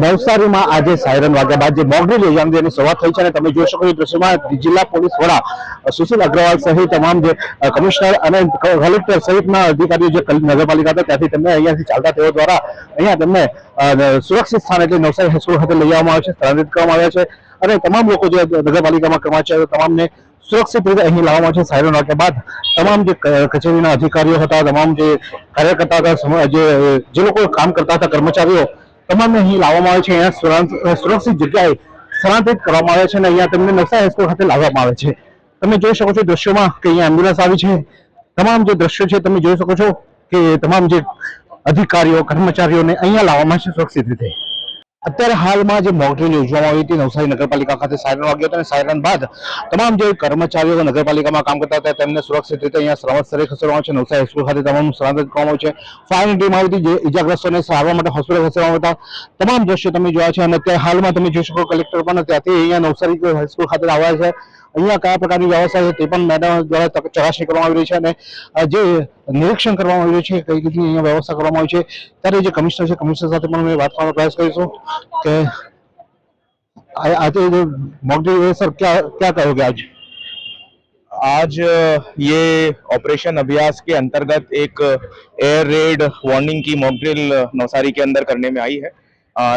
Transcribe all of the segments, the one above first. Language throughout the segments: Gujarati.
નવસારીમાં આજે સાયરન વાગ્યા બાદ જે મોકડ્રીલ યોજાવાની જેની શરૂઆત થઈ છે અને તમે જોઈ શકો છો દ્રશ્યમાં જિલ્લા પોલીસ વડા સુશીલ અગ્રવાલ સહિત તમામ જે કમિશનર અને કલેક્ટર સહિતના અધિકારીઓ જે નગરપાલિકા હતા, ત્યાંથી તેમને અહીંયાથી ચાલતા તેઓ દ્વારા અહીંયા તેમને સુરક્ષિત સ્થાન એટલે નવસારી હાઈસ્કૂલ ખાતે લઈ આવવામાં આવે છે, સ્થળાંતરિત કરવામાં આવ્યા છે અને તમામ લોકો જે નગરપાલિકામાં કર્મચારીઓ તમામને સુરક્ષિત રીતે અહીં લાવવામાં છે. સાયરન વાગ્યા બાદ તમામ જે કચેરીના અધિકારીઓ હતા, તમામ જે કાર્યકર્તા હતા જે લોકો કામ કરતા હતા, કર્મચારીઓ તમામને અહીં લાવવામાં આવે છે. અહીંયા સુરક્ષ- સુરક્ષિત જગ્યાએ સ્થળાંતરિત કરવામાં આવે છે અને અહીંયા તેમને નવસારી હાઈસ્કૂલ ખાતે લાવવામાં આવે છે. તમે જોઈ શકો છો દ્રશ્યોમાં કે અહીંયા એમ્બ્યુલન્સ આવી છે. તમામ જે દ્રશ્યો છે તમે જોઈ શકો છો કે તમામ જે અધિકારીઓ, કર્મચારીઓને અહીંયા લાવવામાં છે સુરક્ષિત રીતે. અત્યારે હાલમાં જે મોક ડ્રિલ યોજવામાં આવી હતી, નવસારી નગરપાલિકા ખાતે સાયરન વાગ્યો હતો અને સાયરન બાદ તમામ જે કર્મચારીઓ નગરપાલિકામાં કામ કરતા હતા, તેમને સુરક્ષિત રીતે અહીંયા શ્રમત સ્થળે ખસેડવામાં છે. નવસારી હાઈસ્કૂલ ખાતે તમામ સ્થળાંતર કરવામાં છે. ફાયરની ટીમ આવી હતી, જે ઇજાગ્રસ્તોને સારવાર માટે હોસ્પિટલ ખસેડવામાં હતા તમામ દ્રશ્યો તમે જોયા છે અને અત્યારે હાલમાં તમે જોઈ શકો કલેક્ટર પણ ત્યાંથી અહીંયા નવસારી હાઈસ્કૂલ ખાતે આવ્યા છે. અહીંયા કયા પ્રકારની વ્યવસ્થા છે તે પણ મેડમ દ્વારા ચકાસણી કરવામાં આવી રહી છે અને જે નિરીક્ષણ કરવામાં આવી રહ્યું છે કઈ રીતની અહીંયા વ્યવસ્થા કરવામાં આવી છે ત્યારે જે કમિશનર છે કમિશનર સાથે પણ અમે વાત કરવાનો પ્રયાસ કરીશું કે આજે जो मॉकड्रिल सर क्या क्या कहोगे आज आज ये ऑपरेशन अभ्यास के अंतर्गत एक एयर रेड वार्निंग की मॉकड्रिल नवसारी के अंदर करने में आई है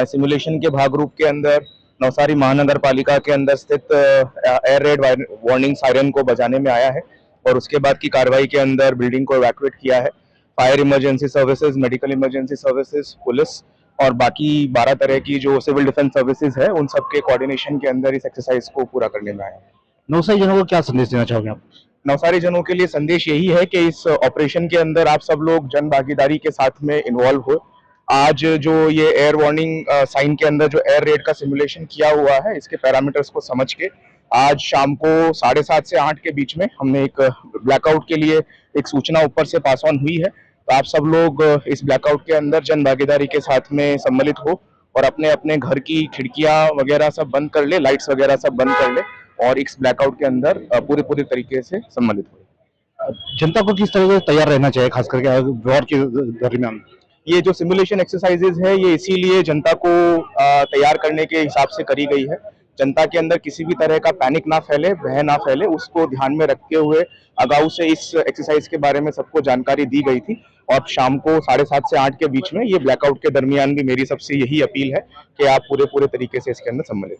सिमुलेशन के भाग रूप के अंदर नवसारी महानगर पालिका के अंदर स्थित एयर रेड वार्निंग सायरन को बजाने में आया है और उसके बाद की कार्रवाई के अंदर बिल्डिंग को इवैक्यूएट किया है। Fire emergency services medical emergency services police और बाकी बारह तरह की जो सिविल डिफेंस सर्विसेज़ है उन सबके कोऑर्डिनेशन के अंदर इस एक्सरसाइज को पूरा करने में आया। है नौसाई जनों को क्या संदेश देना चाहोगे आप? नवसारी जनों के लिए संदेश यही है कि इस ऑपरेशन के अंदर आप सब लोग जन भागीदारी के साथ में इन्वॉल्व हो। आज जो ये एयर वार्निंग साइन के अंदर जो एयर रेड का सिमुलेशन किया हुआ है, इसके पैरामीटर्स को समझ के आज शाम को साढ़े सात से आठ के बीच में हमने एक ब्लैकआउट के लिए एक सूचना ऊपर से पास ऑन हुई है। तो आप सब लोग इस ब्लैकआउट के अंदर जन भागीदारी के साथ में सम्मिलित हो और अपने अपने घर की खिड़कियाँ वगैरह सब बंद कर ले लाइट्स वगैरह सब बंद कर ले और इस ब्लैकआउट के अंदर पूरे पूरे तरीके से सम्मिलित हो। जनता को किस तरह से तैयार रहना चाहिए, खास करके वॉर के दरमियान ये जो सिमुलेशन एक्सरसाइजेज है, ये इसीलिए जनता को तैयार करने के हिसाब से करी गई है। जनता के अंदर किसी भी तरह का पैनिक ना फैले, भय ना फैले, उसको ध्यान में रखते हुए अगाऊ से इस एक्सरसाइज के बारे में सबको जानकारी दी गई थी। और शाम को साढ़े सात से आठ के बीच में ये ब्लैकआउट के दरमियान भी मेरी सबसे यही अपील है कि आप पूरे पूरे तरीके से इसके अंदर सम्मिलित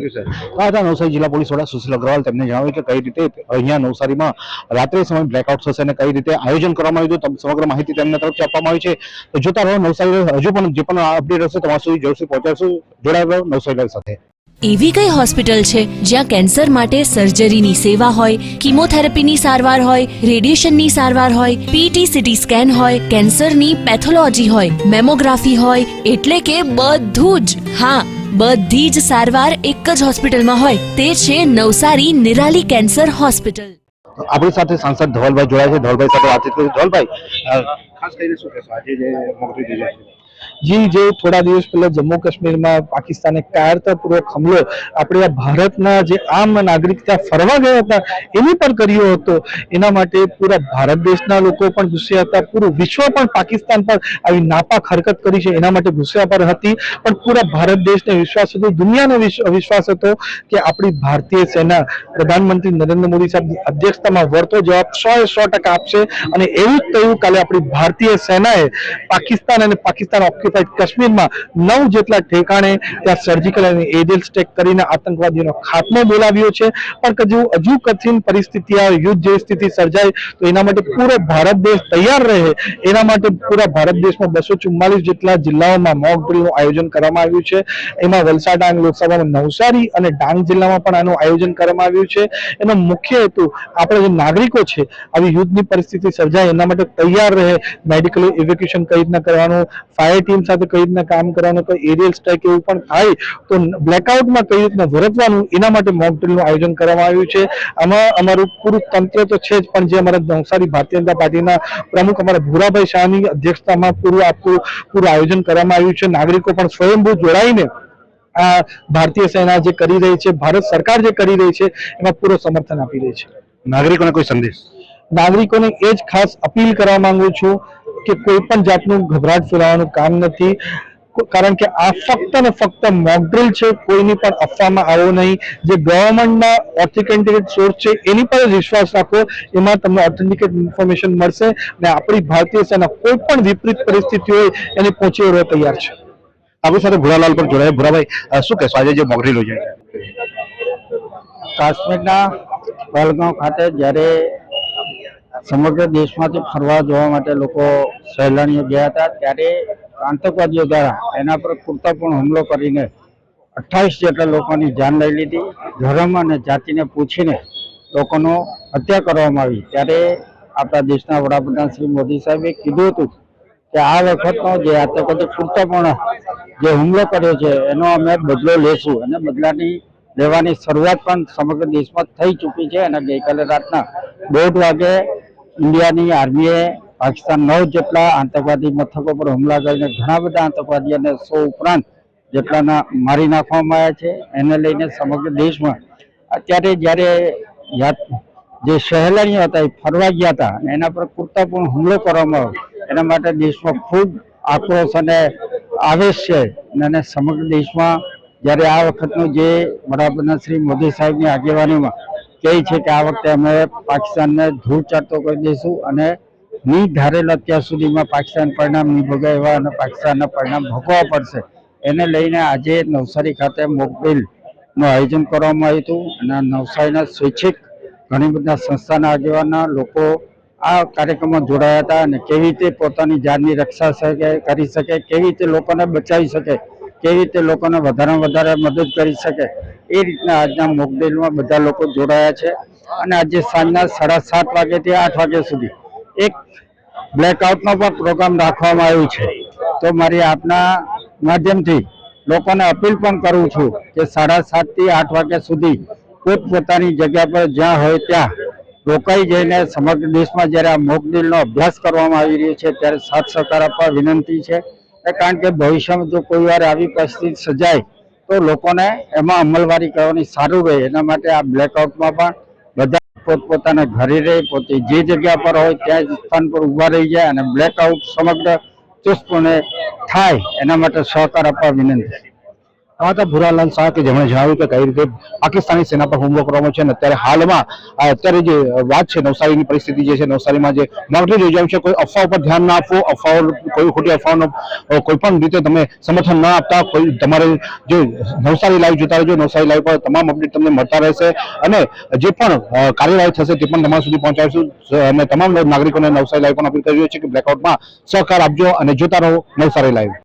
આ હતા નવસારી જિલ્લા પોલીસ વડા સુશીલ અગ્રવાલ તેમને જણાવ્યું કે કઈ રીતે અહીંયા નવસારીમાં રાત્રે સમય બ્લેકઆઉટ થશે અને કઈ રીતે આયોજન કરવામાં આવ્યું હતું સમગ્ર માહિતી તેમના તરફથી આપવામાં આવી છે. તો જોતા રહો નવસારી હજુ પણ જે પણ અપડેટ હશે તમારા સુધી જરૂરથી પહોંચાડશું. જોડાયેલો રહો નવસારી સાથે. એવી કઈ હોસ્પિટલ છે જ્યાં કેન્સર માટે સર્જરીની સેવા હોય કિમોથેરાપીની સારવાર હોય રેડિયેશનની સારવાર હોય પીટી સીટી સ્કેન હોય કેન્સરની પેથોલોજી હોય મેમોગ્રાફી હોય એટલે કે બધું જ. હા બધી જ સારવાર એક જ હોસ્પિટલમાં હોય. તે છે નવસારી નિરાલી કેન્સર હોસ્પિટલ. આપણી સાથે સાંસદ ધવલભાઈ જોડાય છે. ધવલભાઈ સાથે વાતચીત કરી ધવલભાઈ ખાસ કરીને શું કહેશો? આજે જે મોકલી છે. જી, જે થોડા દિવસ પહેલા જમ્મુ કાશ્મીરમાં પાકિસ્તાને કાયરતાપૂર્વક હુમલો આપણે ભારતના જે આમ નાગરિક ફરવા ગયા હતા, એની પર કર્યો હતો, એના માટે પૂરા ભારત દેશના લોકો પણ ગુસ્સે હતા, પૂરું વિશ્વ પણ પાકિસ્તાન પર આવી નાપાક હરકત કરી છે, એના માટે ગુસ્સા પર હતી, પણ પૂરા ભારત દેશને વિશ્વાસ હતો, દુનિયાને વિશ્વાસ હતો કે આપણી ભારતીય સેના પ્રધાનમંત્રી નરેન્દ્ર મોદી સાહેબની અધ્યક્ષતામાં વળતો જવાબ સો એ સો ટકા આપશે, અને એવું જ થયું, કાલે આપણી ભારતીય સેનાએ પાકિસ્તાન અને પાકિસ્તાન ઓક્યુપાઈડ કાશ્મીરમાં નવ જેટલા ઠેકાણે ત્યાં સર્જિકલ અને એરિયલ સ્ટેક કરીને આતંકવાદીઓનો ખાત્મો બોલાવ્યો છે. પણ જો હજુ કઠિન પરિસ્થિતિ આવે યુદ્ધ જેવી સ્થિતિ સર્જાય તો એના માટે પૂરો ભારત દેશ તૈયાર રહે. એના માટે પૂરા ભારત દેશમાં બસો જેટલા જિલ્લાઓમાં મોક ડ્રીલનું આયોજન કરવામાં આવ્યું છે. એમાં વલસાડ ડાંગ લોકસભામાં નવસારી અને ડાંગ જિલ્લામાં પણ આનું આયોજન કરવામાં આવ્યું છે. એનો મુખ્ય હેતુ આપણે જે નાગરિકો છે, આવી યુદ્ધની પરિસ્થિતિ સર્જાય એના માટે તૈયાર રહે. મેડિકલ ઇવેક્યુએશન કઈ રીતના કરવાનું? ફાયર ટીમ સાથે કઈ રીતના કામ કરવાનું કોઈ એરિયલ સ્ટ્રાઇક એવું પણ થાય તો બ્લેકઆઉટમાં કઈ રીતના વરતવાનું એના માટે મોકડ્રીલનું આયોજન કરવામાં આવ્યું છે. આમાં અમારું પૂરું તંત્ર તો છે જ પણ જે અમારા નવસારી ભારતીય જનતા પાર્ટીના પ્રમુખ અમારા ભૂરાભાઈ શાહની અધ્યક્ષતામાં પૂરું આપવું પૂરું આયોજન કરવામાં આવ્યું છે. નાગરિકો પણ સ્વયંભૂ જોડાઈને આ ભારતીય સેના જે કરી રહી છે ભારત સરકાર જે કરી રહી છે એમાં પૂરો સમર્થન આપી રહી છે. નાગરિકોને કોઈ સંદેશ? નાગરિકોને એ જ ખાસ અપીલ કરવા માંગુ છું કે કોઈ પણ જાતનું ગભરાટ ફેલાવવાનું કામ નથી. કારણ કે આ ફક્ત ને ફક્ત મોકડ્રીલ છે કોઈની પણ અફવામાં આવો નહીં. જે ગવર્મેન્ટના ઓથેન્ટિકેટ સોર્સ છે એની પર જ વિશ્વાસ રાખો. એમાં તમને ઓથેન્ટિકેટ ઇન્ફોર્મેશન મળશે અને આપણી ભારતીય સેના કોઈ પણ વિપરીત પરિસ્થિતિ હોય એને પહોંચી વળવા તૈયાર છે. આપણી સાથે ભુરાલાલ પર જોડાય. ભુરાભાઈ શું કહેશો આજે જે મોકડ્રીલ યોજાય છે કાશ્મીરના પહેલગાંવ ખાતે જ્યારે સમગ્ર દેશમાંથી ફરવા જવા માટે લોકો સહેલાણીઓ ગયા હતા. ત્યારે આતંકવાદીઓ દ્વારા એના પર કૃત્યપૂર્ણ હુમલો કરીને અઠ્ઠાવીસ જેટલા લોકોની જાન લઈ લીધી. ધર્મ અને જાતિને પૂછીને લોકોનો હત્યા કરવામાં આવી. ત્યારે આપણા દેશના વડાપ્રધાન શ્રી મોદી સાહેબે કીધું હતું કે આ વખતનો જે આતંકવાદી પણ જે હુમલો કર્યો છે, એનો અમે બદલો લેશું અને બદલાની લેવાની શરૂઆત પણ સમગ્ર દેશમાં થઈ ચૂકી છે અને ગઈકાલે રાતના દોઢ વાગે ઇન્ડિયાની આર્મીએ પાકિસ્તાન નવ જેટલા આતંકવાદી મથકો પર હુમલા કરીને ઘણા બધા આતંકવાદીઓને સો ઉપરાંત જેટલાના મારી નાખવામાં આવ્યા છે. એને લઈને સમગ્ર દેશમાં અત્યારે જ્યારે જે સહેલાણીઓ હતા એ ફરવા ગયા હતા એના પર કુર્તાપૂર્ણ હુમલો કરવામાં આવ્યો, એના માટે દેશમાં ખૂબ આક્રોશ અને આવેશ છે. અને સમગ્ર દેશમાં જ્યારે આ વખતનું જે વડાપ્રધાન શ્રી મોદી સાહેબની આગેવાનીમાં કહે છે કે આ વખતે અમે પાકિસ્તાનને ધૂળ ચડતો કરી દઈશું અને ની ધારેલ અત્યાર સુધીમાં પાકિસ્તાન પરિણામની ભોગવે અને પાકિસ્તાનના પરિણામ ભોગવવા પડશે. એને લઈને આજે નવસારી ખાતે મોકડ્રીલનું આયોજન કરવામાં આવ્યું હતું અને નવસારીના સ્વૈચ્છિક ઘણી બધા સંસ્થાના આગેવાના લોકો આ કાર્યક્રમમાં જોડાયા હતા અને કેવી રીતે પોતાની જાનની રક્ષા કરી શકે, કેવી રીતે લોકોને બચાવી શકે કેવી રીતે લોકોને વધારેમાં વધારે મદદ કરી શકે એ રીતના આજના મોકડેલમાં બધા લોકો જોડાયા છે. અને આજે સાંજના સાડા સાત વાગ્યાથી આઠ વાગ્યા સુધી એક બ્લેકઆઉટનો પણ પ્રોગ્રામ રાખવામાં આવ્યો છે. તો મારી આપના માધ્યમથી લોકોને અપીલ પણ કરું છું કે સાડા સાતથી આઠ વાગ્યા સુધી પોતપોતાની જગ્યા પર જ્યાં હોય ત્યાં રોકાઈ જઈને સમગ્ર દેશમાં જ્યારે આ મોકડ્રીલનો અભ્યાસ કરવામાં આવી રહ્યો છે, ત્યારે સાથ સહકાર આપવા વિનંતી છે. કારણ કે ભવિષ્યમાં જો કોઈ વાર આવી પરિસ્થિતિ સર્જાય, તો લોકોને એમાં અમલવારી કરવાની સારું રહે. એના માટે આ બ્લેકઆઉટમાં પણ બધા પોતપોતાના ઘરે રહે, પોતે જે જગ્યા પર હોય ત્યાં જ સ્થાન પર ઊભા રહી જાય અને બ્લેકઆઉટ સમગ્ર ચુસ્તપણે થાય. એના માટે સહકાર આપવા વિનંતી. હતા ભુરાલાલ શાહ કે જેમણે જણાવ્યું કે કઈ રીતે પાકિસ્તાની સેના પર હુમલો કરવામાં છે અને અત્યારે હાલમાં અત્યારે જે વાત છે, નવસારીની પરિસ્થિતિ જે છે, નવસારીમાં જે મોકડ્રીલ યોજાયું છે, કોઈ અફવા ઉપર ધ્યાન ના આપવું અફવાઓ કોઈ ખોટી અફવાનો કોઈ પણ રીતે તમે સમર્થન ના આપતા, કોઈ તમારે જે નવસારી લાઈવ જોતા રહેજો, નવસારી લાઈવ પર તમામ અપડેટ તમને મળતા રહેશે અને જે પણ કાર્યવાહી થશે તે પણ તમારા સુધી પહોંચાડીશું. અને તમામ નાગરિકોને નવસારી લાઈવ પણ અપીલ કરી છે કે બ્લેકઆઉટમાં સહકાર આપજો અને જોતા રહો નવસારી લાઈવ